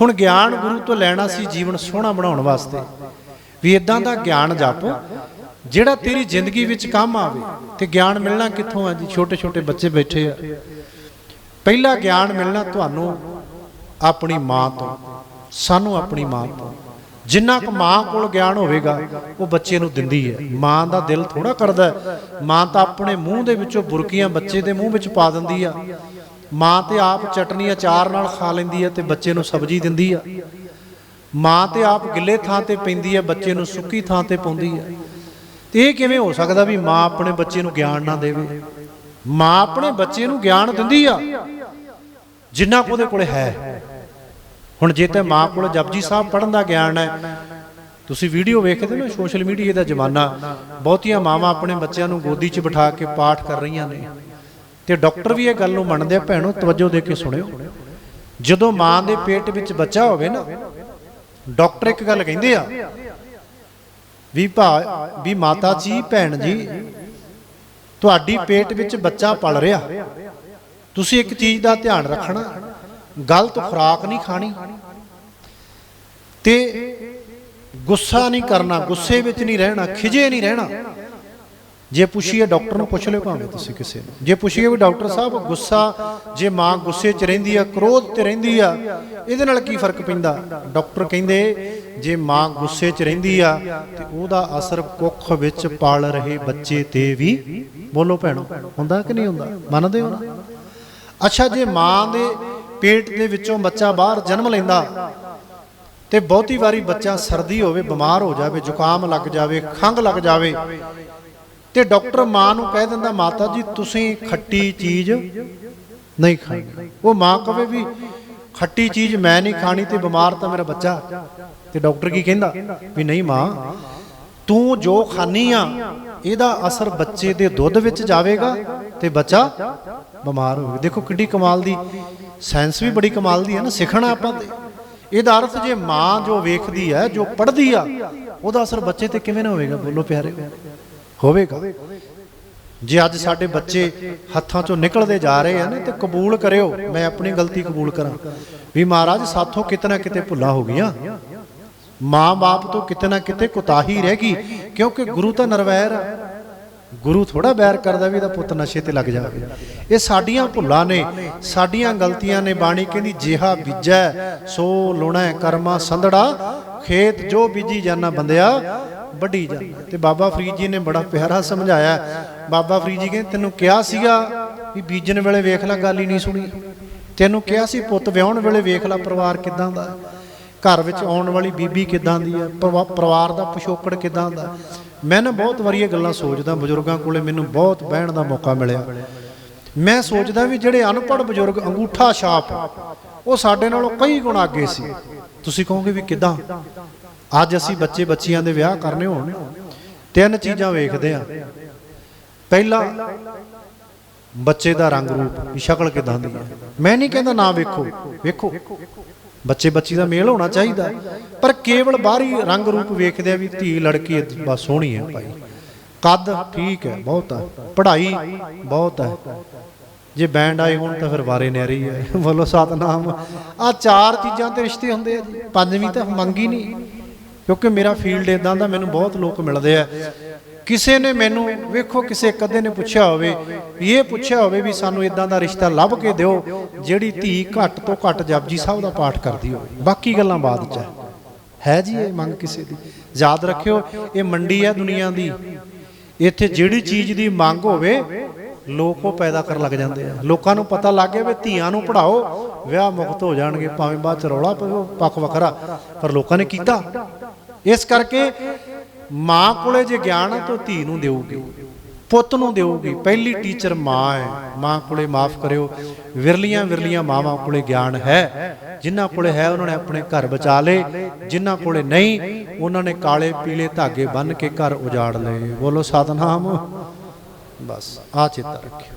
ਹੁਣ ਗਿਆਨ ਗੁਰੂ ਤੋਂ ਲੈਣਾ ਸੀ ਜੀਵਨ ਸੋਹਣਾ ਬਣਾਉਣ ਵਾਸਤੇ। ਵੀ ਇਦਾਂ ਦਾ ਗਿਆਨ ਜਪ, ਜਿਹੜਾ ਤੇਰੀ ਜ਼ਿੰਦਗੀ ਵਿੱਚ ਕੰਮ ਆਵੇ ਤੇ ਗਿਆਨ ਮਿਲਣਾ ਕਿੱਥੋਂ ਆ ਜੀ? ਛੋਟੇ ਛੋਟੇ ਬੱਚੇ ਬੈਠੇ ਆ। ਪਹਿਲਾ ਗਿਆਨ ਮਿਲਣਾ ਤੁਹਾਨੂੰ ਆਪਣੀ ਮਾਂ ਤੋਂ, ਸਾਨੂੰ ਆਪਣੀ ਮਾਂ ਤੋਂ। ਜਿੰਨਾ ਕੁ ਮਾਂ ਕੋਲ ਗਿਆਨ ਹੋਵੇਗਾ, ਉਹ ਬੱਚੇ ਨੂੰ ਦਿੰਦੀ ਹੈ। ਮਾਂ ਦਾ ਦਿਲ ਥੋੜਾ ਕਰਦਾ ਮਾਂ ਤਾਂ ਆਪਣੇ ਮੂੰਹ ਦੇ ਵਿੱਚੋਂ ਬੁਰਕੀਆਂ ਬੱਚੇ ਦੇ ਮੂੰਹ ਵਿੱਚ ਪਾ ਦਿੰਦੀ ਆ। ਮਾਂ ਤੇ ਆਪ ਚਟਨੀ ਅਚਾਰ ਨਾਲ ਖਾ ਲੈਂਦੀ ਹੈ ਤੇ ਬੱਚੇ ਨੂੰ ਸਬਜ਼ੀ ਦਿੰਦੀ ਆ। ਮਾਂ ਤੇ ਆਪ ਗਿੱਲੇ ਥਾਂ ਤੇ ਪੈਂਦੀ ਹੈ, ਬੱਚੇ ਨੂੰ ਸੁੱਕੀ ਥਾਂ ਤੇ ਪਾਉਂਦੀ ਹੈ। ਤੇ ਇਹ ਕਿਵੇਂ ਹੋ ਸਕਦਾ ਵੀ ਮਾਂ ਆਪਣੇ ਬੱਚੇ ਨੂੰ ਗਿਆਨ ਨਾ ਦੇਵੇ? ਮਾਂ ਆਪਣੇ ਬੱਚੇ ਨੂੰ ਗਿਆਨ ਦਿੰਦੀ ਆ, ਜਿੰਨਾ ਕੁ ਉਹਦੇ ਕੋਲੇ ਹੈ। ਹੁਣ ਜੇ ਤੇ ਮਾਂ ਕੋਲ ਜਪਜੀ ਸਾਹਿਬ ਪੜਨ ਦਾ ਗਿਆਨ ਹੈ, ਤੁਸੀਂ ਵੀਡੀਓ ਵੇਖਦੇ ਹੋ ਸੋਸ਼ਲ ਮੀਡੀਆ ਦਾ ਜ਼ਮਾਨਾ, ਬਹੁਤੀਆਂ ਮਾਵਾਂ ਆਪਣੇ ਬੱਚਿਆਂ ਨੂੰ ਗੋਦੀ 'ਚ ਬਿਠਾ ਕੇ ਪਾਠ ਕਰ ਰਹੀਆਂ ਨੇ। ਤੇ ਡਾਕਟਰ ਵੀ ਇਹ ਗੱਲ ਨੂੰ ਮੰਨਦੇ ਆ, ਭੈਣੋ, ਤਵੱਜੋ ਦੇ ਕੇ ਸੁਣਿਓ। ਜਦੋਂ ਮਾਂ ਦੇ ਪੇਟ ਵਿੱਚ ਬੱਚਾ ਹੋਵੇ ਨਾ, ਡਾਕਟਰ ਇੱਕ ਗੱਲ ਕਹਿੰਦੇ ਆ ਵੀ ਭਾ, ਵੀ ਮਾਤਾ ਜੀ, ਭੈਣ ਜੀ, ਤੁਹਾਡੀ ਪੇਟ ਵਿੱਚ ਬੱਚਾ ਪਲ ਰਿਹਾ। ਤੁਸੀਂ ਇੱਕ ਚੀਜ਼ ਦਾ ਧਿਆਨ ਰੱਖਣਾ, ਗਲਤ ਖੁਰਾਕ ਨਹੀਂ ਖਾਣੀ। ਤੇ ਗੁੱਸਾ ਨਹੀਂ ਕਰਨਾ, ਗੁੱਸੇ ਵਿੱਚ ਨਹੀਂ ਰਹਿਣਾ ਖਿਜੇ ਨਹੀਂ ਰਹਿਣਾ। ਜੇ ਪੁੱਛੀਏ ਡਾਕਟਰ ਨੂੰ ਪੁੱਛ ਲਿਓ ਭਾਵੇਂ ਤੁਸੀਂ ਕਿਸੇ ਨੂੰ। ਜੇ ਪੁੱਛੀਏ ਵੀ ਡਾਕਟਰ ਸਾਹਿਬ, ਗੁੱਸਾ, ਜੇ ਮਾਂ ਗੁੱਸੇ 'ਚ ਰਹਿੰਦੀ ਆ, ਕ੍ਰੋਧ 'ਤੇ ਰਹਿੰਦੀ ਆ, ਇਹਦੇ ਨਾਲ ਕੀ ਫ਼ਰਕ ਪੈਂਦਾ? ਡਾਕਟਰ ਕਹਿੰਦੇ, ਜੇ ਮਾਂ ਗੁੱਸੇ 'ਚ ਰਹਿੰਦੀ ਆ, ਤੇ ਉਹਦਾ ਅਸਰ ਕੁੱਖ ਵਿੱਚ ਪਾਲ ਰਹੇ ਬੱਚੇ ਤੇ ਵੀ ਬੋਲੋ ਭੈਣੋ, ਹੁੰਦਾ ਕਿ ਨਹੀਂ ਹੁੰਦਾ? ਮੰਨਦੇ ਹੋ ਨਾ? ਅੱਛਾ, ਜੇ ਮਾਂ ਦੇ ਪੇਟ ਦੇ ਵਿੱਚੋਂ ਬੱਚਾ ਬਾਹਰ ਜਨਮ ਲੈਂਦਾ ਤੇ ਬਹੁਤੀ ਵਾਰੀ ਬੱਚਾ ਸਰਦੀ ਹੋਵੇ, ਬਿਮਾਰ ਹੋ ਜਾਵੇ, ਜ਼ੁਕਾਮ ਲੱਗ ਜਾਵੇ, ਖੰਘ ਲੱਗ ਜਾਵੇ ਤੇ ਡਾਕਟਰ ਮਾਂ ਨੂੰ ਕਹਿ ਦਿੰਦਾ, ਮਾਤਾ ਜੀ, ਤੁਸੀਂ ਖੱਟੀ ਚੀਜ਼ ਨਹੀਂ ਖਾਣੀ। ਉਹ ਮਾਂ ਕਵੇ ਵੀ, ਖੱਟੀ ਚੀਜ਼ ਮੈਂ ਨਹੀਂ ਖਾਣੀ ਤੇ ਬਿਮਾਰ ਤਾਂ ਮੇਰਾ ਬੱਚਾ। ਤੇ ਡਾਕਟਰ ਕੀ ਕਹਿੰਦਾ? ਵੀ ਨਹੀਂ ਮਾਂ, ਤੂੰ ਜੋ ਖਾਨੀ ਆ, ਇਹਦਾ ਅਸਰ ਬੱਚੇ ਦੇ ਦੁੱਧ ਵਿੱਚ ਜਾਵੇਗਾ ਤੇ ਬੱਚਾ ਬਿਮਾਰ ਹੋਵੇ ਦੇਖੋ ਕਿੱਡੀ ਕਮਾਲ ਦੀ ਸਾਇੰਸ ਵੀ ਬੜੀ ਕਮਾਲ ਦੀ ਹੈ ਨਾ, ਸਿੱਖਣਾ ਆਪਾਂ ਤੇ। ਇਹਦਾ ਅਰਥ ਜੇ ਮਾਂ ਜੋ ਵੇਖਦੀ ਹੈ, ਜੋ ਪੜ੍ਹਦੀ ਆ, ਉਹਦਾ ਅਸਰ ਬੱਚੇ ਤੇ ਕਿਵੇਂ ਨਾ ਹੋਵੇਗਾ, ਬੋਲੋ ਪਿਆਰੇ। ਹੋਵੇਗਾ। ਜੇ ਅੱਜ ਸਾਡੇ ਬੱਚੇ ਹੱਥਾਂ ਚੋਂ ਨਿਕਲਦੇ ਜਾ ਰਹੇ ਹਨ ਤੇ ਕਬੂਲ ਕਰਿਓ, ਮੈਂ ਆਪਣੀ ਗਲਤੀ ਕਬੂਲ ਕਰਾਂ। ਵੀ ਮਹਾਰਾਜ, ਸਾਥੋਂ ਕਿਤਨਾ ਕਿਤੇ ਭੁੱਲਾਂ ਹੋ ਗਈਆਂ। ਮਾਂ-ਬਾਪ ਤੋਂ ਕਿਤੇ ਕਿਤੇ ਕੁਤਾਹੀ ਰਹਿ ਗਈ, ਕਿਉਂਕਿ ਗੁਰੂ ਤਾਂ ਨਰਵੈਰ ਆ। ਗੁਰੂ ਥੋੜਾ ਬੈਰ ਕਰਦਾ ਵੀ ਇਹਦਾ ਪੁੱਤ ਨਸ਼ੇ ਤੇ ਲੱਗ ਜਾਵੇ। ਇਹ ਸਾਡੀਆਂ ਭੁੱਲਾਂ ਨੇ, ਸਾਡੀਆਂ ਗਲਤੀਆਂ ਨੇ, ਬਾਣੀ ਕਹਿੰਦੀ, ਜਿਹਾ ਬੀਜੈ, ਸੋ ਲੁਣਾ ਕਰਮਾ ਸੰਧੜਾ, ਖੇਤ ਜੋ ਬੀਜੀ ਜਾਣਾ ਬੰਦਿਆ ਵੱਢੀ ਜਾਂਦਾ ਤੇ ਬਾਬਾ ਫਰੀਦ ਜੀ ਨੇ ਬੜਾ ਪਿਆਰਾ ਸਮਝਾਇਆ। ਬਾਬਾ ਫਰੀਦ ਜੀ ਕਹਿੰਦੇ, ਤੈਨੂੰ ਕਿਹਾ ਸੀਗਾ ਵੀ ਬੀਜਣ ਵੇਲੇ ਵੇਖ ਲੈ, ਗੱਲ ਹੀ ਨਹੀਂ ਸੁਣੀ। ਤੈਨੂੰ ਕਿਹਾ ਸੀ ਪੁੱਤ ਵਿਆਹਣ ਵੇਲੇ ਵੇਖ ਲੈ ਪਰਿਵਾਰ ਕਿਦਾਂ ਦਾ। ਘਰ ਵਿੱਚ ਆਉਣ ਵਾਲੀ ਬੀਬੀ ਕਿਦਾਂ ਦੀ ਹੈ ਪਰਿਵਾ- ਪਰਿਵਾਰ ਦਾ ਪਿਛੋਕੜ ਕਿਦਾਂ ਦਾ। ਮੈਂ ਨਾ ਬਹੁਤ ਵਾਰੀ ਇਹ ਗੱਲਾਂ ਸੋਚਦਾ, ਬਜ਼ੁਰਗਾਂ ਕੋਲੇ ਮੈਨੂੰ ਬਹੁਤ ਬਹਿਣ ਦਾ ਮੌਕਾ ਮਿਲਿਆ। ਮੈਂ ਸੋਚਦਾ ਵੀ ਜਿਹੜੇ ਅਨਪੜ੍ਹ ਬਜ਼ੁਰਗ ਅੰਗੂਠਾ ਛਾਪ, ਉਹ ਸਾਡੇ ਨਾਲੋਂ ਕਈ ਗੁਣਾ ਅੱਗੇ ਸੀ। ਤੁਸੀਂ ਕਹੋਗੇ ਵੀ ਕਿਦਾਂ? ਅੱਜ ਅਸੀਂ ਬੱਚੇ ਬੱਚੀਆਂ ਦੇ ਵਿਆਹ ਕਰਨੇ ਹੋਣ, ਤਿੰਨ ਚੀਜ਼ਾਂ ਵੇਖਦੇ ਆ ਪਹਿਲਾ ਬੱਚੇ ਦਾ ਰੰਗ ਰੂਪ ਸ਼ਕਲ ਕਿਦਾਂ ਦੀ ਹੈ। ਮੈਂ ਨਹੀਂ ਕਹਿੰਦਾ ਨਾ ਵੇਖੋ ਵੇਖੋ। ਬੱਚੇ ਬੱਚੀ ਦਾ ਮੇਲ ਹੋਣਾ ਚਾਹੀਦਾ। ਪਰ ਕੇਵਲ ਬਾਹਰੀ ਰੰਗ ਰੂਪ ਵੇਖਦੇ ਆ ਵੀ ਧੀ ਲੜਕੀ ਬਸ ਸੋਹਣੀ ਹੈ ਭਾਈ। ਕੱਦ ਠੀਕ ਹੈ, ਬਹੁਤ ਹੈ। ਪੜ੍ਹਾਈ ਬਹੁਤ ਹੈ। ਜੇ ਬੈਂਡ ਆਏ ਹੋਣ ਤਾਂ ਫਿਰ ਵਾਰੇ ਨਿਆਰੀ ਹੈ ਬੋਲੋ ਸਤਨਾਮ। ਆ ਚਾਰ ਚੀਜ਼ਾਂ ਤੇ ਰਿਸ਼ਤੇ ਹੁੰਦੇ ਆ ਪੰਜਵੀਂ ਤਾਂ ਮੰਗੀ ਨਹੀਂ। ਕਿਉਂਕਿ ਮੇਰਾ ਫੀਲਡ ਇਦਾਂ ਦਾ ਮੈਨੂੰ ਬਹੁਤ ਲੋਕ ਮਿਲਦੇ ਆ। ਕਿਸੇ ਨੇ ਮੈਨੂੰ, ਵੇਖੋ ਕਿਸੇ ਕਦੇ ਨੇ ਪੁੱਛਿਆ ਹੋਵੇ, ਇਹ ਪੁੱਛਿਆ ਹੋਵੇ ਵੀ ਸਾਨੂੰ ਇਦਾਂ ਦਾ ਰਿਸ਼ਤਾ ਲੱਭ ਕੇ ਦਿਓ, ਜਿਹੜੀ ਧੀ ਘੱਟ ਤੋਂ ਘੱਟ ਜਪਜੀ ਸਾਹਿਬ ਦਾ ਪਾਠ ਕਰਦੀ ਹੋਵੇ। ਬਾਕੀ ਗੱਲਾਂ ਬਾਅਦ ਚ ਹੈ। ਹੈ ਜੀ ਇਹ ਮੰਗ ਕਿਸੇ ਦੀ? ਯਾਦ ਰੱਖਿਓ, ਇਹ ਮੰਡੀ ਹੈ ਦੁਨੀਆ ਦੀ। ਇੱਥੇ ਜਿਹੜੀ ਚੀਜ਼ ਦੀ ਮੰਗ ਹੋਵੇ, ਲੋਕ ਉਹ ਪੈਦਾ ਕਰਨ ਲੱਗ ਜਾਂਦੇ ਆ। ਲੋਕਾਂ ਨੂੰ ਪਤਾ ਲੱਗ ਗਿਆ ਵੀ ਧੀਆਂ ਨੂੰ ਪੜਾਓ ਵਿਆਹ ਮੁਕਤ ਹੋ ਜਾਣਗੇ, ਭਾਵੇਂ ਬਾਅਦ ਚ ਰੌਲਾ ਪਵੇ ਪੱਖ ਵੱਖਰਾ। ਪਰ ਲੋਕਾਂ ਨੇ ਕੀਤਾ। ਇਸ ਕਰਕੇ ਮਾਂ ਕੋਲੇ ਜੇ ਗਿਆਨ ਆ ਤਾਂ ਧੀ ਨੂੰ ਦੇਊਗੀ, ਪੁੱਤ ਨੂੰ ਦੇਊਗੀ, ਪਹਿਲੀ ਟੀਚਰ ਮਾਂ ਹੈ। ਮਾਂ ਕੋਲੇ ਮਾਫ ਕਰਿਓ। ਵਿਰਲੀਆਂ ਵਿਰਲੀਆਂ ਮਾਵਾਂ ਕੋਲੇ ਗਿਆਨ ਹੈ। ਜਿਨ੍ਹਾਂ ਕੋਲੇ ਹੈ, ਉਹਨਾਂ ਨੇ ਆਪਣੇ ਘਰ ਬਚਾ ਲਏ। ਜਿਨ੍ਹਾਂ ਕੋਲੇ ਨਹੀਂ, ਉਹਨਾਂ ਨੇ ਕਾਲੇ ਪੀਲੇ ਧਾਗੇ ਬੰਨ ਕੇ ਘਰ ਉਜਾੜ ਲਏ। ਬੋਲੋ ਸਤਨਾਮ ਬਸ ਆ ਚੇਤਾ ਰੱਖਿਓ।